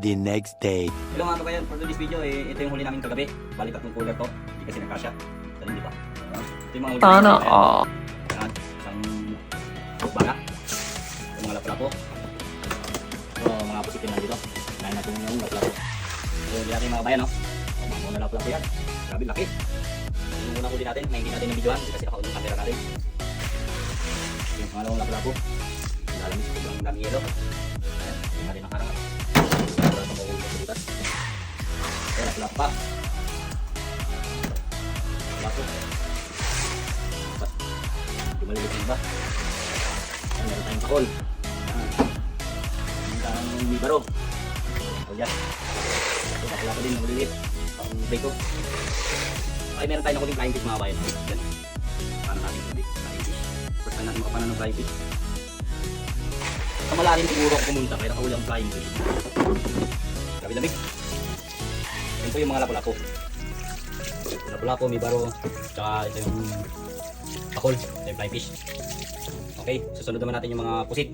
the next day. Hello mga kabayan, for today's video, eh, ito yung huli namin kagabi. Balik tatlong cooler to. Hindi kasi nagkasya. Dali, di ba? Ayan. Ito yung mga huli kabayan. all. Ayan, isang baga. Yung mga lapu-lapu. Ito, mga positive na dito. Kinain natin yung lapu-lapu. So, hindi natin mga kabayan, no? O, mga muna lapu-lapu yan. Grabe, laki. Yung unang huli natin, na hindi natin nabidyohan kasi nakaulong yung camera natin. Yung pangalawang lapu-lapu. Lalam sa sobrang daming yelo. Ayan, lapu-lapu pa. Lapu. Hindi maliliit yung iba. Ayan, meron tayong. Ayan. Meron tayong libaro. O yan. Ito, kapala ko din, maliliit. Pang break ko. Ay, meron tayong nakuling flying fish mga bayan. Yan. Paano natin hindi? Flying fish. First time natin makapanan ng flying fish. Sa malalim siguro ako pumunta, kaya nakahuli ang flying fish. Grabe po yung mga lapu-lapu. Lapu-lapu, may baro, tsaka ito yung pakol, ito yung flying fish. Okay, susunod naman natin yung mga pusit.